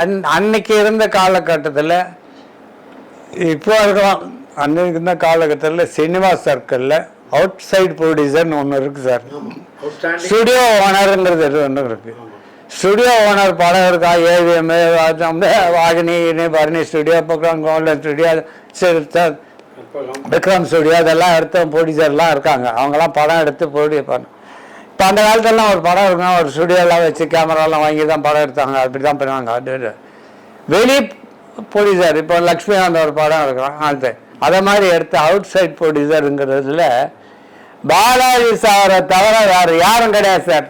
An அன்னைக்கு இருந்த காலகட்டத்தில் இப்போ இருக்கலாம். அன்னைக்கு இருந்த காலகட்டத்தில் சினிமா சர்க்கிளில் அவுட் சைடு ப்ரொடியூசர்னு ஒன்று இருக்குது சார். ஸ்டுடியோ ஓனருங்கிறது ஒன்று இருக்குது ஸ்டுடியோ ஓனர் படம் இருக்கா ஏவிஎம் வாகினி பரணி ஸ்டுடியோ பக்கம் கோல்டன் ஸ்டுடியோ விக்ரம் ஸ்டுடியோ அதெல்லாம் எடுத்த ப்ரொடியூசர்லாம் இருக்காங்க. அவங்கெல்லாம் படம் எடுத்து ப்ரொடியூஸ் பண்ண இப்போ அந்த காலத்துலலாம் ஒரு படம் இருக்கும் ஒரு ஸ்டுடியோலாம் வச்சு கேமராலாம் வாங்கி தான் படம் எடுத்தாங்க. அப்படி தான் பண்ணுவாங்க அது வெளி ப்ரொடியூசர் இப்போ லக்ஷ்மிகாந்த் ஒரு படம் இருக்கிறான் அது அதை மாதிரி எடுத்து அவுட் சைட் ப்ரொடியூசருங்கிறதுல பாலாஜி சாரை தவிர வேறு யாரும் கிடையாது சார்.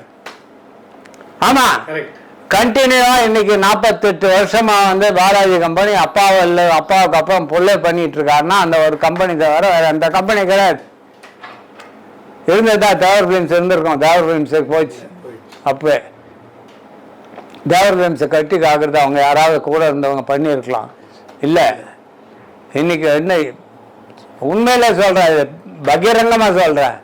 ஆமாம் கரெக்ட் கண்டினியூவா இன்னைக்கு நாற்பத்தெட்டு வருஷமா வந்து பாலாஜி கம்பெனி அப்பாவை இல்லை அப்பாவுக்கு அப்புறம் புள்ளை பண்ணிட்டு இருக்காருன்னா அந்த ஒரு கம்பெனி தவிர வேற அந்த கம்பெனி கிடையாது. இருந்ததா? தேவர் ஃபிலிம்ஸ் இருந்திருக்கும். தேவர் ஃபிலிம்ஸுக்கு போச்சு அப்பவே. தேவர் ஃபிலிம்ஸை கட்டி காக்குறது அவங்க யாராவது கூட இருந்தவங்க பண்ணியிருக்கலாம். இல்லை. இன்னைக்கு என்ன? உண்மையில சொல்கிறேன் இது பகிரங்கமாக சொல்கிறேன்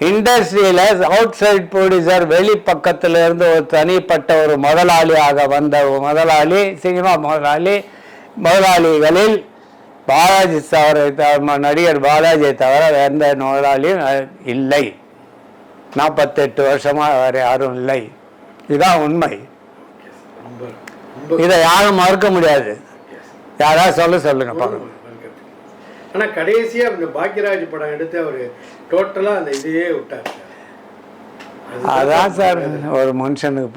இண்டஸ்ட்ரியில் அவுட் சைட் ப்ரொடியூசர் வெளி பக்கத்துல இருந்து ஒரு தனிப்பட்ட ஒரு முதலாளியாக வந்த முதலாளி சினிமா முதலாளி முதலாளிகளில் பாலாஜி தவிர நடிகர் பாலாஜியை தவிர வேற எந்த அஹ், இல்லை. நாற்பத்தெட்டு வருஷமா வேற யாரும் இல்லை. இதுதான் உண்மை. இதை யாரும் மறுக்க முடியாது. யாராவது சொல்ல சொல்லுங்க பார்க்கலாம் ஆனா கடைசியா இந்த பாக்யராஜ் படம் எடுத்து அவரு டோட்டலா அந்த இதையே விட்டார். அதான் சார் ஒரு மனுஷனுக்கு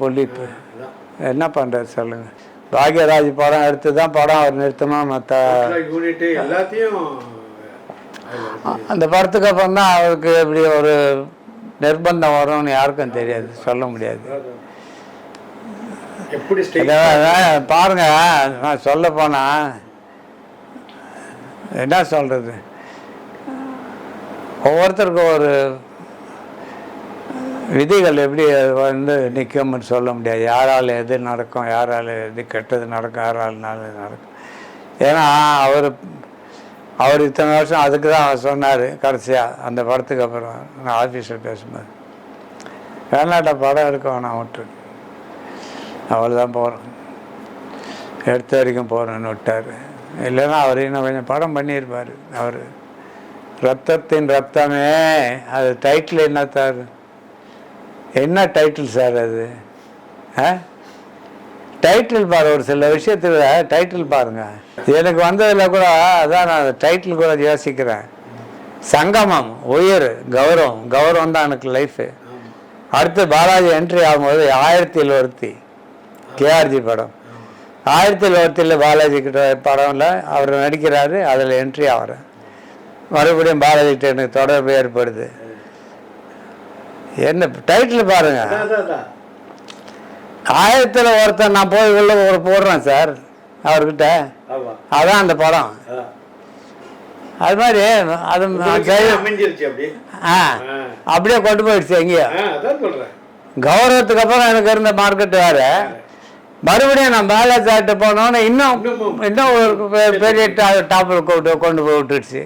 அதான். என்ன பண்ணுறது சொல்லுங்க. பாக்யராஜ் படம் எடுத்து தான் படம் அவர் நிறுத்தணும் மற்ற எல்லாத்தையும் அந்த படத்துக்கு அப்புறம் தான் அவருக்கு இப்படி ஒரு நிர்பந்தம் வரும்னு யாருக்கும் தெரியாது சொல்ல முடியாது. எப்படி பாருங்க நான் சொல்ல போனா என்ன சொல்றது ஒவ்வொருத்தருக்கும் ஒரு விதிகள் எப்படி வந்து நிற்கும்னு சொல்ல முடியாது. யாரால் எது நடக்கும் யாரால் எது கெட்டது நடக்கும் யாரால் நல்லது நடக்கும். ஏன்னா அவர் அவர் இத்தனை வருஷம் அதுக்கு தான் அவர் சொன்னார் கடைசியாக அந்த படத்துக்கு அப்புறம் நான் ஆஃபீஸில் பேசும்போது. வேணாட்ட படம் எடுக்க வேணாம் விட்டு தான் போகிறோம் எடுத்த வரைக்கும் போகிறேன்னு விட்டார். இல்லைன்னா அவர் இன்னும் கொஞ்சம் படம் பண்ணியிருப்பார். அவர் ரத்தத்தின் ரத்தமே அது டைட்டில் என்ன சார் என்ன டைட்டில் சார் அது? ஆ? டைட்டில் பாரு ஒரு சில விஷயத்தில் டைட்டில் பாருங்க. எனக்கு வந்ததில் கூட அதான் நான் டைட்டில் கூட யோசிக்கிறேன். சங்கமம் உயிர் கௌரவம். கௌரவம் தான் எனக்கு லைஃபு அடுத்து பாலாஜி என்ட்ரி ஆகும்போது ஆயிரத்தி எழுபத்தி கேஆர்ஜி படம். ஆயிரத்தி ஒருத்தியில் பாலாஜி கிட்ட படம்ல அவர் நடிக்கிறாரு அதில் என்ட்ரி ஆகிறேன் மறுபடியும் பாலாஜி கிட்ட எனக்கு தொடர்பு ஏற்படுது. என்ன டைட்டில் பாருங்க. ஆயிரத்தில் ஒருத்தன் நான் போய் உள்ள ஒரு போடுறேன் சார் அவர்கிட்ட. அதான் அந்த படம். அது மாதிரி அது ஆ. அப்படியே கொண்டு போயிடுச்சு எங்கேயோ. கௌரவத்துக்கு அப்புறம் எனக்கு இருந்த மார்க்கெட் வேற. மறுபடியும் நான் பாலாஜாட்ட போனோன்னு இன்னும் இன்னும் ஒரு பெரிய டாப்பில் கொண்டு கொண்டு போய் விட்டுடுச்சு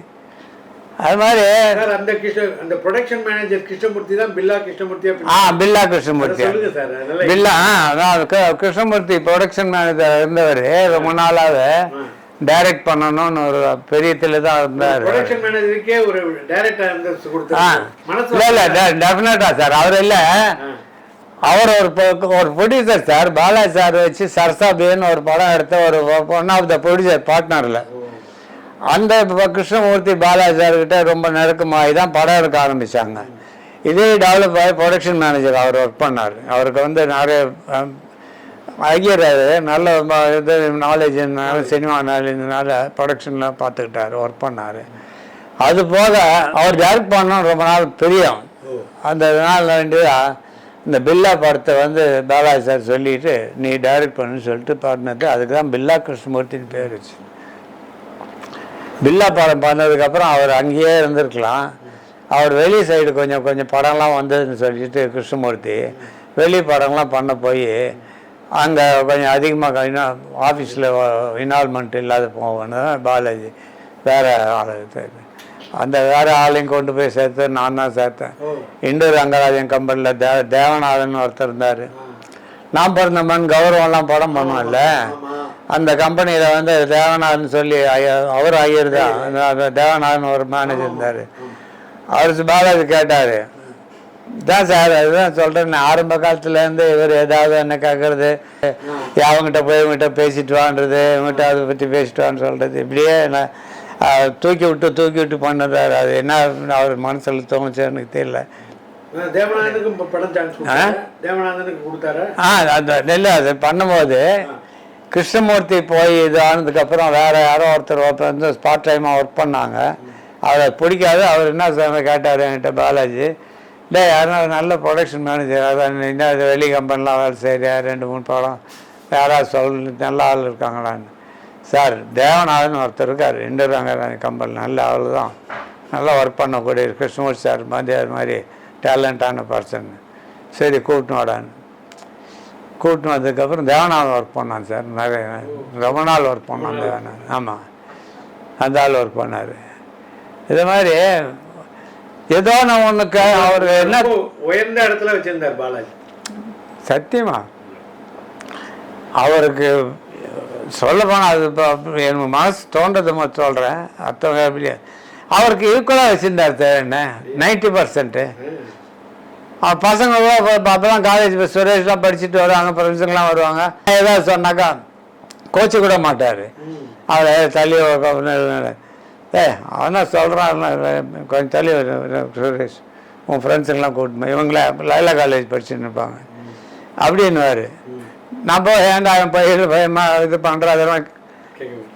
அது மாதிரி சார் அந்த கிருஷ்ண அந்த ப்ரொடக்ஷன் மேனேஜர் கிருஷ்ணமூர்த்தி தான் பில்லா கிருஷ்ணமூர்த்தியா ஆ பில்லா கிருஷ்ணமூர்த்தி. சொல்லுங்க சார் பில்லா அதான் கிருஷ்ணமூர்த்தி ப்ரொடக்ஷன் மேனேஜர் இருந்தவர் ரொம்ப நாளாவே டைரக்ட் பண்ணணும்னு ஒரு பெரியத்தில் தான் இருந்தார். ப்ரொடக்ஷன் மேனேஜருக்கே ஒரு டைரக்டர் இருந்து மனசு இல்லை இல்லை டெஃபினட்டா சார் அவர் இல்லை. அவர் ஒரு ஒரு ப்ரொடியூசர் சார் பாலாஜி சார் வச்சு சரசாபின்னு ஒரு படம் எடுத்த ஒரு ஒன் ஆஃப் த ப்ரொடியூசர் பார்ட்னரில் அந்த கிருஷ்ணமூர்த்தி பாலாஜி சார் கிட்ட ரொம்ப நெருக்கமாகி தான் படம் எடுக்க ஆரம்பிச்சாங்க. இதே டெவலப் ஆகி ப்ரொடக்ஷன் மேனேஜர் அவர் ஒர்க் பண்ணார். அவருக்கு வந்து நிறைய ஐயர் நல்ல இது நாலேஜ் சினிமா நாலேஜ்னால ப்ரொடக்ஷன்லாம் பார்த்துக்கிட்டாரு ஒர்க் பண்ணார். அது போக அவர் டைரக்ட் பண்ணணும் ரொம்ப நாள் தெரியும். அந்த நாள் வேண்டியதா இந்த பில்லா படத்தை வந்து பாலாஜி சார் சொல்லிட்டு நீ டைரக்ட் பண்ணுன்னு சொல்லிட்டு பாடினது அதுக்கு தான் பில்லா கிருஷ்ணமூர்த்தின்னு பேர் வச்சு. பில்லா படம் பண்ணதுக்கப்புறம் அவர் அங்கேயே இருந்திருக்கலாம். அவர் வெளி சைடு கொஞ்சம் கொஞ்சம் படம்லாம் வந்ததுன்னு சொல்லிட்டு கிருஷ்ணமூர்த்தி வெளி படம்லாம் பண்ண போய் அங்கே கொஞ்சம் அதிகமாக இன்னும் ஆஃபீஸில் இன்வால்மெண்ட் இல்லாத போகணும் பாலாஜி வேறு ஆள். அந்த வேறு ஆளையும் கொண்டு போய் சேர்த்து நான் தான் சேர்த்தேன். இண்டூர் ரங்கராஜன் கம்பெனியில் தே தேவநாதன் ஒருத்தர் இருந்தார். நான் பிறந்த மண் கௌரவம்லாம் படம் பண்ணுவோம்ல ஆமா. அந்த கம்பெனியில் வந்து தேவநாதன் சொல்லி அவர் ஐயர் தான். தேவநாதன் ஒரு மேனேஜர் இருந்தார். அவர் பாலாஜி கேட்டார். தான் சார் அதுதான் சொல்கிறேன் நான் ஆரம்ப காலத்துலேருந்து இவர் ஏதாவது என்ன கேட்குறது அவங்ககிட்ட போய் இவங்ககிட்ட பேசிட்டு வான்றது இவங்ககிட்ட அதை பற்றி பேசிட்டு வான்னு சொல்கிறது இப்படியே நான் தூக்கி விட்டு தூக்கி விட்டு பண்ணுறாரு. அது என்ன அவர் மனசில் தோணுச்சு எனக்கு தெரியல. ஆ, தேவநாதனுக்கு படம் சான்ஸ் கொடுத்தாரு? தேவநாதனுக்கு கொடுத்தாரு? ஆ அந்த நெல் அது பண்ணும்போது கிருஷ்ணமூர்த்தி போய் இது ஆனதுக்கப்புறம் வேறு யாரோ ஒருத்தர் ஒருத்தர் வந்து ஸ்பாட் டைமாக ஒர்க் பண்ணாங்க. அவரை பிடிக்காது. அவர் என்ன சொன்ன கேட்டார் என்கிட்ட பாலாஜி இல்லை யாருன்னா நல்ல ப்ரொடக்ஷன் மேனேஜர் அதான் என்ன வெளி கம்பெனிலாம் வேலை செய்கிறியா ரெண்டு மூணு படம் யாராவது சொல் நல்ல ஆள் இருக்காங்களான்னு. சார் தேவநாதன் ஒருத்தர் இருக்கார் இண்டு கம்பெனி நல்ல ஆள் தான். நல்லா ஒர்க் பண்ணக்கூடிய கிருஷ்ணமூர்த்தி சார் மாதிரி அது மாதிரி டேலண்டான பர்சன் சரி கூப்பிட்டு வாடான்னு. கூட்டின்னு வந்ததுக்கப்புறம் தேவநாதன் ஒர்க் பண்ணான் சார். நிறைய ரொம்ப நாள் ஒர்க் பண்ணான் தேவநாதன் ஆமாம் அந்த ஆள் ஒர்க் பண்ணார். இது மாதிரி ஏதோ நான் ஒன்றுக்கு அவர் என்ன உயர்ந்த இடத்துல வச்சிருந்தார் பாலாஜி. சத்தியமா? அவருக்கு சொல்ல போனால் அது இப்போ எனக்கு மனசு தோன்றதை மட்டும் சொல்கிறேன் எப்படி அவருக்கு ஈக்குவலாக வச்சுருந்தார் சார் என்ன? நைன்டி பர்சன்ட்டு பசங்க அப்போல்லாம் காலேஜ் சுரேஷ்லாம் படிச்சுட்டு வருவாங்க ஃப்ரெண்ட்ஸுங்கெலாம் வருவாங்க. ஏதாவது சொன்னாக்கா கோச்சு கூட மாட்டார். அவரை தள்ளி ஏ அவனா சொல்கிறான் கொஞ்சம் தள்ளி சுரேஷ் உன் ஃப்ரெண்ட்ஸுங்கெலாம் கூட்டணும் இவங்கள லைலா காலேஜ் படிச்சுன்னு இருப்பாங்க. அப்படின்னுவார். நம்ம ஏன்டா அவன் பயிர் பயமாக இது பண்ணுற அதெல்லாம்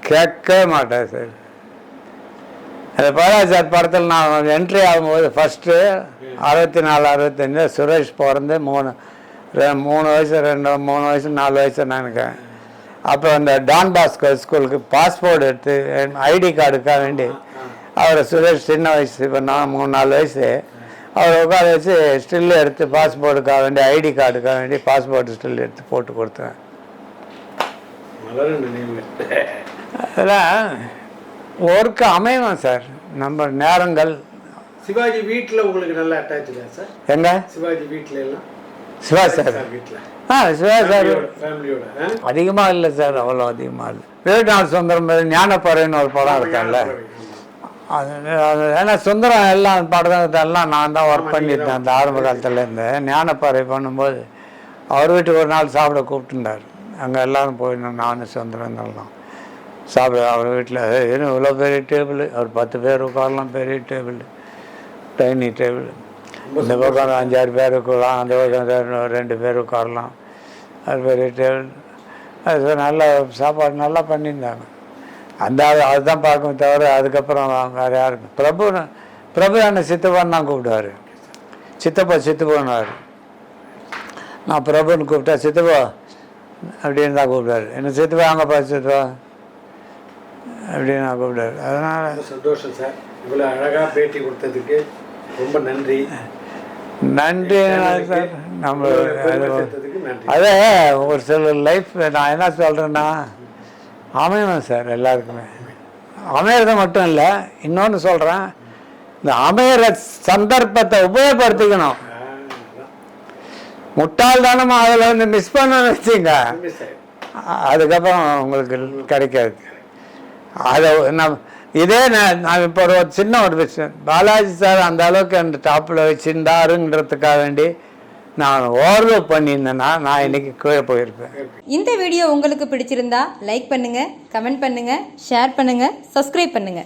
கேட்கவே மாட்டேன் சார். அந்த பாலாஜி சார் படத்தில் நான் என்ட்ரி ஆகும்போது ஃபஸ்ட்டு அறுபத்தி நாலு அறுபத்தஞ்சு சுரேஷ் பிறந்து மூணு ரெ- மூணு வயசு ரெண்டு மூணு வயசு நாலு வயசு நினைக்கிறேன் அப்போ அந்த டான் பாஸ்கோ ஸ்கூலுக்கு பாஸ்போர்ட் எடுத்து ஐடி கார்டுக்காக வேண்டி அவரை சுரேஷ் சின்ன வயசு இப்போ நான் மூணு நாலு வயசு. அவரை உட்கார வச்சு ஸ்டில் எடுத்து பாஸ்போர்ட்டுக்காக வேண்டி ஐடி கார்டுக்காக வேண்டி பாஸ்போர்ட் ஸ்டில் எடுத்து போட்டு கொடுத்தேன். அதெல்லாம் ஒர்க்கு அமையும் சார். நம்ம நேரங்கள் சிவாஜி வீட்டுல உங்களுக்கு நல்ல அட்டாச் தான் சார் எங்க? சிவாஜி வீட்டுல எல்லாம்? சிவா சார். வீட்டுல ஆ சிவா சார். ஃபேமிலியோட அதிகமாக இல்லை சார் அவ்வளோ அதிகமாக இல்லை. விவேகானந்த சுந்தரம் ஞானப்பறைன்னு ஒரு படம் இருக்கேன்ல அது அது ஏன்னா சுந்தரம் எல்லாம் படத்தெல்லாம் நான் தான் ஒர்க் பண்ணியிருந்தேன் அந்த ஆரம்ப காலத்துலேருந்து ஞானப்பாறை பண்ணும்போது அவர் வீட்டுக்கு ஒரு நாள் சாப்பிட கூப்பிட்டுருந்தார். அங்கே எல்லாரும் போயிருந்தோம் நானும் சுந்தரம் எல்லாம். சாப்பிட அவர் வீட்டில் இன்னும் இவ்வளோ பெரிய டேபிள் அவர் பத்து பேர் உட்காரலாம் பெரிய டேபிள் டைனிங் டேபிள் இந்த பக்கம் அஞ்சாறு பேர் உட்காரலாம் அந்த பக்கம் ரெண்டு- பேர் உட்காரலாம் அது பெரிய டேபிள் அது நல்லா சாப்பாடு நல்லா பண்ணியிருந்தாங்க. அந்த ஆள் அதுதான் பார்க்கும் தவிர அதுக்கப்புறம் வேறு யாருக்கும் பிரபு பிரபு என்ன சித்தப்பான்னு நான் கூப்பிடுவார். சித்தப்பா சித்தப்பான்னுவார். நான் பிரபுன்னு கூப்பிட்டா சித்தப்பா அப்படின்னு தான் கூப்பிடுவார். என்ன சித்தப்பா அங்கப்பா சித்தப்பா அப்படின்னு நான் கூப்பிடுவார். அதனால் சந்தோஷம் சார். இவ்வளோ அழகா பேட்டி கொடுத்ததுக்கு ரொம்ப நன்றி. நன்றி சார். நம்ம அது- ஒரு சில லைஃப் நான் என்ன சொல்கிறேன்னா அமையணும் சார் எல்லாருக்குமே. அமையறது மட்டும் இல்லை இன்னொன்று சொல்கிறேன் இந்த அமையிற சந்தர்ப்பத்தை உபயோகப்படுத்திக்கணும். முட்டாள்தானமாக அதில் வந்து மிஸ் பண்ண வச்சுங்க. அதுக்கப்புறம் உங்களுக்கு கிடைக்காது. அதை நான் இதே நான் நான் இப்போ ஒரு சின்ன ஒரு விஷயம். பாலாஜி சார் அந்த அளவுக்கு அந்த டாப்பில் வச்சுருந்தாருன்றதுக்காக வேண்டி நான் ஓவர்லோ பண்ணியிருந்தேன்னா நான் இன்னைக்கு கீழே போயிருப்பேன். இந்த வீடியோ உங்களுக்கு பிடிச்சிருந்தா லைக் பண்ணுங்க கமெண்ட் பண்ணுங்க ஷேர் பண்ணுங்க சப்ஸ்கிரைப் பண்ணுங்க.